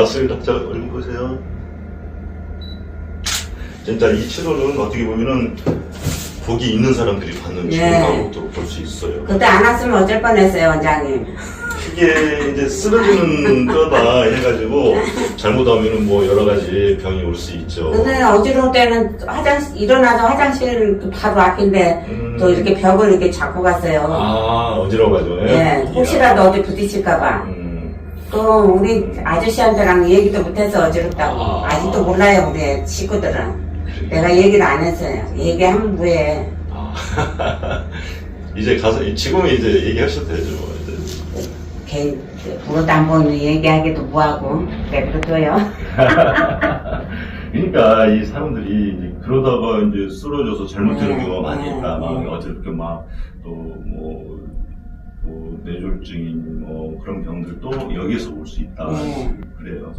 맞습니다. 자, 얼굴 보세요. 진짜 이 치료는 어떻게 보면은 복이 있는 사람들이 받는 예. 치료라고 볼수 있어요. 그때 안 왔으면 어쩔 뻔했어요, 원장님. 이게 이제 쓰러지는 거다 해가지고 잘못하면은 뭐 여러 가지 병이 올 수 있죠. 근데 어지러울 때는 화장실, 일어나서 화장실 그 바로 앞인데 음. 또 이렇게 벽을 이렇게 잡고 갔어요. 아, 어지러워가지고. 예, 혹시라도 어디 부딪힐까봐. 음. 또 우리 아저씨한테랑 얘기도 못해서 어지럽다고. 아. 아직도 몰라요, 우리 식구들은. 내가 얘기를 안 했어요. 얘기하면 뭐해. 아. 이제 가서, 지금은 이제 얘기하셔도 되죠. 이제. 개인, 부모도 안 보는 얘기하기도 뭐하고. 내버려둬요. 그러니까 이 사람들이 이제 그러다가 이제 쓰러져서 잘못되는 네, 경우가 많이 네, 있다. 막 네. 어저께 막또뭐 뭐 뇌졸중인 뭐 그런 병들도 여기에서 올 수 있다. 네. 그래요.